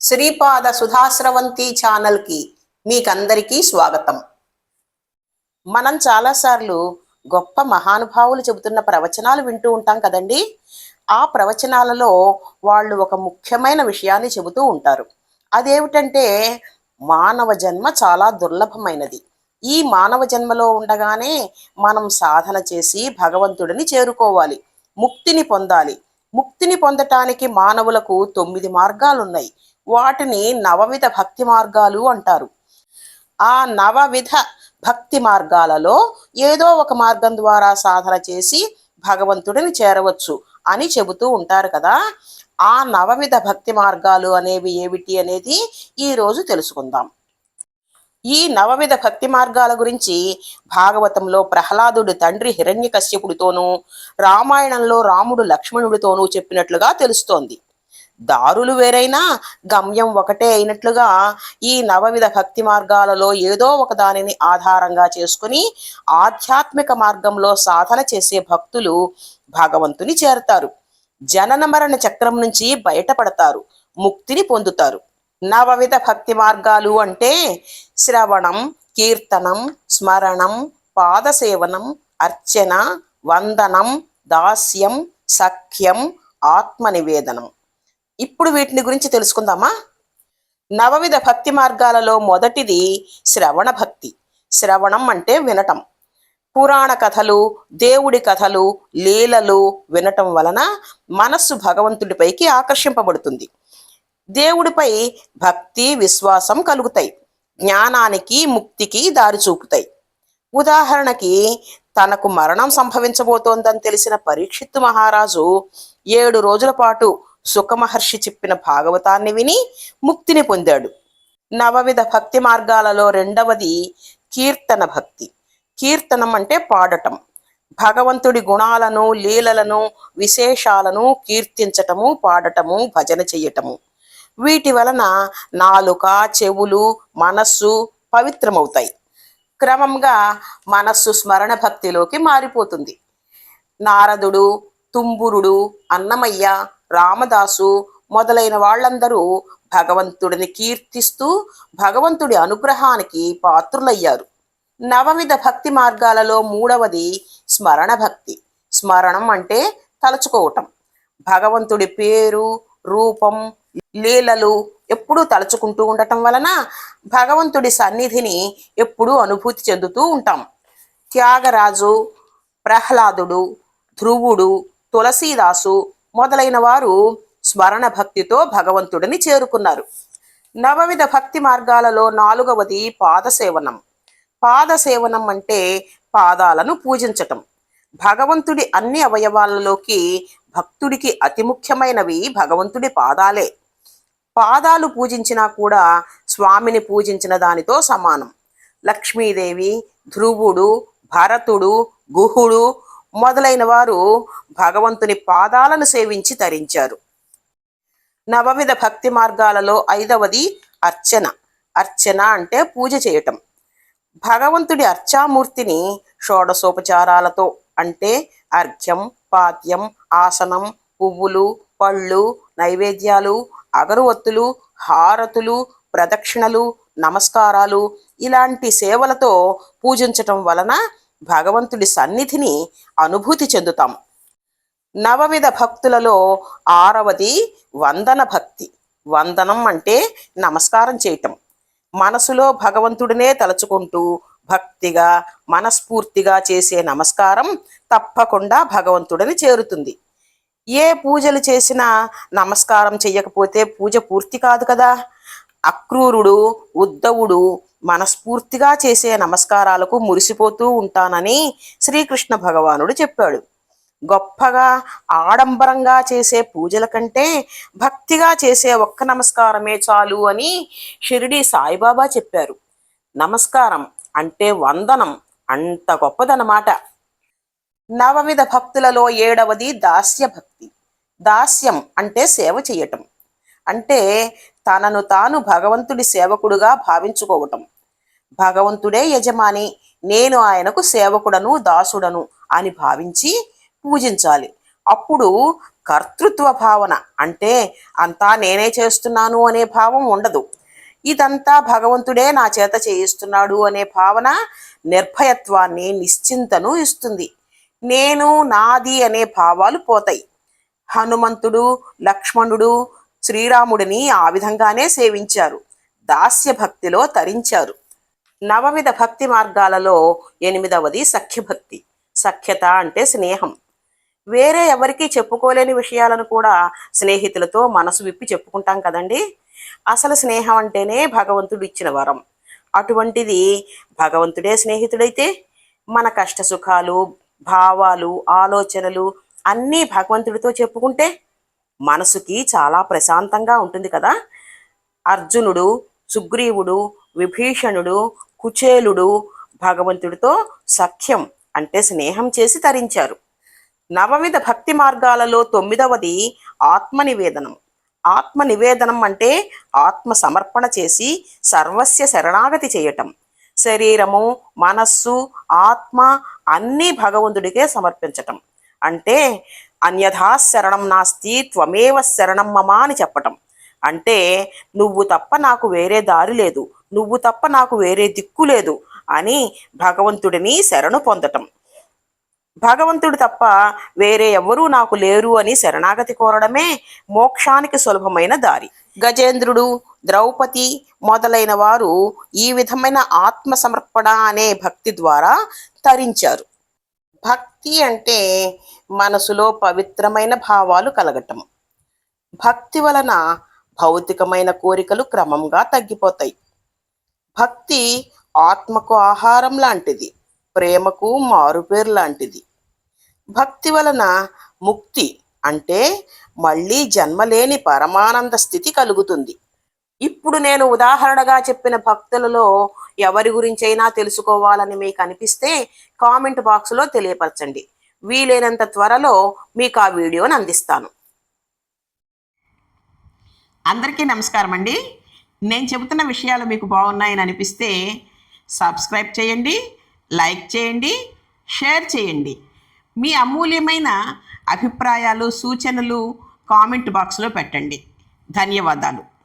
శ్రీపాద సుధాశ్రవంతి ఛానల్కి మీకందరికీ స్వాగతం. మనం చాలాసార్లు గొప్ప మహానుభావులు చెబుతున్న ప్రవచనాలు వింటూ ఉంటాం కదండి? ఆ ప్రవచనాలలో వాళ్ళు ఒక ముఖ్యమైన విషయాన్ని చెబుతూ ఉంటారు. అదేమిటంటే మానవ జన్మ చాలా దుర్లభమైనది. ఈ మానవ జన్మలో ఉండగానే మనం సాధన చేసి భగవంతుడిని చేరుకోవాలి. ముక్తిని పొందాలి. ముక్తిని పొందటానికి మానవులకు తొమ్మిది మార్గాలు ఉన్నాయి వాటిని నవవిధ భక్తి మార్గాలు అంటారు. ఆ నవవిధ భక్తి మార్గాలలో ఏదో ఒక మార్గం ద్వారా సాధన చేసి భగవంతుడిని చేరవచ్చు అని చెబుతూ ఉంటారు కదా. ఆ నవవిధ భక్తి మార్గాలు అనేవి ఏమిటి అనేది ఈ రోజు తెలుసుకుందాం. ఈ నవవిధ భక్తి మార్గాల గురించి భాగవతంలో ప్రహ్లాదుడు తండ్రి హిరణ్యకశ్యపుడితోనూ రామాయణంలో రాముడు లక్ష్మణుడితోనూ చెప్పినట్లుగా తెలుస్తోంది. దారులు వేరైనా గమ్యం ఒకటే అయినట్లుగా ఈ నవవిధ భక్తి మార్గాలలో ఏదో ఒక దానిని ఆధారంగా చేసుకుని ఆధ్యాత్మిక మార్గంలో సాధన చేసే భక్తులు భగవంతుని చేరతారు. జనన మరణ చక్రం నుంచి బయటపడతారు ముక్తిని పొందుతారు. నవవిధ భక్తి మార్గాలు అంటే శ్రవణం కీర్తనం స్మరణం పాదసేవనం అర్చన వందనం దాస్యం సఖ్యం ఆత్మనివేదనం. ఇప్పుడు వీటిని గురించి తెలుసుకుందామా? నవవిధ భక్తి మార్గాలలో మొదటిది శ్రవణ భక్తి. శ్రవణం అంటే వినటం. పురాణ కథలు దేవుడి కథలు లీలలు వినటం వలన మనస్సు భగవంతుడిపైకి ఆకర్షింపబడుతుంది. దేవుడిపై భక్తి విశ్వాసం కలుగుతాయి. జ్ఞానానికి ముక్తికి దారి చూపుతాయి. ఉదాహరణకి తనకు మరణం సంభవించబోతోందని తెలిసిన పరీక్షిత్తు మహారాజు ఏడు రోజుల పాటు సుఖమహర్షి చెప్పిన భాగవతాన్ని విని ముక్తిని పొందాడు. నవవిధ భక్తి మార్గాలలో రెండవది కీర్తన భక్తి. కీర్తనం అంటే పాడటం. భగవంతుడి గుణాలను లీలలను విశేషాలను కీర్తించటము పాడటము భజన చెయ్యటము. వీటి వలన నాలుక చెవులు మనస్సు పవిత్రమవుతాయి. క్రమంగా మనస్సు స్మరణ భక్తిలోకి మారిపోతుంది. నారదుడు తుంబురుడు అన్నమయ్య రామదాసు మొదలైన వాళ్ళందరూ భగవంతుడిని కీర్తిస్తూ భగవంతుడి అనుగ్రహానికి పాత్రులయ్యారు. నవవిధ భక్తి మార్గాలలో మూడవది స్మరణ భక్తి. స్మరణం అంటే తలుచుకోవటం. భగవంతుడి పేరు రూపం లీలలు ఎప్పుడూ తలుచుకుంటూ ఉండటం వలన భగవంతుడి సన్నిధిని ఎప్పుడూ అనుభూతి చెందుతూ ఉంటాం. త్యాగరాజు ప్రహ్లాదుడు ధ్రువుడు తులసీదాసు మొదలైన వారు స్మరణ భక్తితో భగవంతుడిని చేరుకున్నారు. నవవిధ భక్తి మార్గాలలో నాలుగవది పాదసేవనం. పాదసేవనం అంటే పాదాలను పూజించటం. భగవంతుడి అన్ని అవయవాలలోకి భక్తుడికి అతి ముఖ్యమైనవి భగవంతుడి పాదాలే. పాదాలు పూజించినా కూడా స్వామిని పూజించిన దానితో సమానం. లక్ష్మీదేవి ధ్రువుడు భరతుడు గుహుడు మొదలైన వారు భగవంతుని పాదాలను సేవించి తరించారు. నవవిధ భక్తి మార్గాలలో ఐదవది అర్చన. అర్చన అంటే పూజ చేయటం. భగవంతుడి అర్చామూర్తిని షోడశోపచారాలతో అంటే అర్ఘ్యం పాద్యం ఆసనం పువ్వులు పళ్ళు నైవేద్యాలు అగరువత్తులు హారతులు ప్రదక్షిణలు నమస్కారాలు ఇలాంటి సేవలతో పూజించటం వలన భగవంతుడి సన్నిధిని అనుభూతి చెందుతాం. నవవిధ భక్తులలో ఆరవది వందన భక్తి. వందనం అంటే నమస్కారం చేయటం. మనసులో భగవంతుడినే తలుచుకుంటూ భక్తిగా మనస్ఫూర్తిగా చేసే నమస్కారం తప్పకుండా భగవంతుడిని చేరుతుంది. ఏ పూజలు చేసినా నమస్కారం చెయ్యకపోతే పూజ పూర్తి కాదు కదా. అక్రూరుడు ఉద్ధవుడు మనస్ఫూర్తిగా చేసే నమస్కారాలకు మురిసిపోతూ ఉంటానని శ్రీకృష్ణ భగవానుడు చెప్పాడు. గొప్పగా ఆడంబరంగా చేసే పూజల కంటే భక్తిగా చేసే ఒక్క నమస్కారమే చాలు అని షిరిడి సాయిబాబా చెప్పారు. నమస్కారం అంటే వందనం అంత గొప్పదనమాట. నవవిధ భక్తులలో ఏడవది దాస్య భక్తి దాస్యం అంటే సేవ చేయటం. అంటే తనను తాను భగవంతుడి సేవకుడుగా భావించుకోవటం. భగవంతుడే యజమాని నేను ఆయనకు సేవకుడను దాసుడను అని భావించి పూజించాలి. అప్పుడు కర్తృత్వ భావన అంటే అంతా నేనే చేస్తున్నాను అనే భావం ఉండదు. ఇదంతా భగవంతుడే నా చేత చేయిస్తున్నాడు అనే భావన నిర్భయత్వాన్ని నిశ్చింతను ఇస్తుంది. నేను నాది అనే భావాలు పోతాయి. హనుమంతుడు లక్ష్మణుడు శ్రీరాముడిని ఆ విధంగానే సేవించారు. దాస్య భక్తిలో తరించారు. నవవిధ భక్తి మార్గాలలో ఎనిమిదవది సఖ్యభక్తి. సఖ్యత అంటే స్నేహం. వేరే ఎవరికీ చెప్పుకోలేని విషయాలను కూడా స్నేహితులతో మనసు విప్పి చెప్పుకుంటాం కదండి. అసలు స్నేహం అంటేనే భగవంతుడు ఇచ్చిన వరం. అటువంటిది భగవంతుడే స్నేహితుడైతే మన కష్ట సుఖాలు భావాలు ఆలోచనలు అన్నీ భగవంతుడితో చెప్పుకుంటే మనసుకి చాలా ప్రశాంతంగా ఉంటుంది కదా? అర్జునుడు సుగ్రీవుడు విభీషణుడు కుచేలుడు భగవంతుడితో సఖ్యం అంటే స్నేహం చేసి తరించారు. నవవిధ భక్తి మార్గాలలో తొమ్మిదవది ఆత్మ నివేదనం ఆత్మ నివేదనం అంటే ఆత్మ సమర్పణ చేసి సర్వస్య శరణాగతి చేయటం. శరీరము మనస్సు ఆత్మ అన్నీ భగవంతుడికే సమర్పించటం. అంటే అన్యథా శరణం నాస్తి త్వమేవ శరణం మమా అని చెప్పటం. అంటే నువ్వు తప్ప నాకు వేరే దారి లేదు నువ్వు తప్ప నాకు వేరే దిక్కు లేదు అని భగవంతుడిని శరణు పొందటం. భగవంతుడు తప్ప వేరే ఎవరూ నాకు లేరు అని శరణాగతి కోరడమే మోక్షానికి సులభమైన దారి. గజేంద్రుడు ద్రౌపది మొదలైన వారు ఈ విధమైన ఆత్మ సమర్పణ అనే భక్తి ద్వారా తరించారు. భక్తి అంటే మనసులో పవిత్రమైన భావాలు కలగటం. భక్తి వలన భౌతికమైన కోరికలు క్రమంగా తగ్గిపోతాయి. భక్తి ఆత్మకు ఆహారం లాంటిది ప్రేమకు మారుపేరు లాంటిది. భక్తి వలన ముక్తి అంటే మళ్ళీ జన్మలేని పరమానంద స్థితి కలుగుతుంది. ఇప్పుడు నేను ఉదాహరణగా చెప్పిన భక్తులలో ఎవరి గురించైనా తెలుసుకోవాలని మీకు అనిపిస్తే కామెంట్ బాక్స్లో తెలియపరచండి. వీలైనంత త్వరలో మీకు ఆ వీడియోని అందిస్తాను. అందరికీ నమస్కారం అండి. నేను చెబుతున్న విషయాలు మీకు బాగున్నాయని అనిపిస్తే సబ్స్క్రైబ్ చేయండి లైక్ చేయండి షేర్ చేయండి. మీ అమూల్యమైన అభిప్రాయాలు సూచనలు కామెంట్ బాక్స్లో పెట్టండి. ధన్యవాదాలు.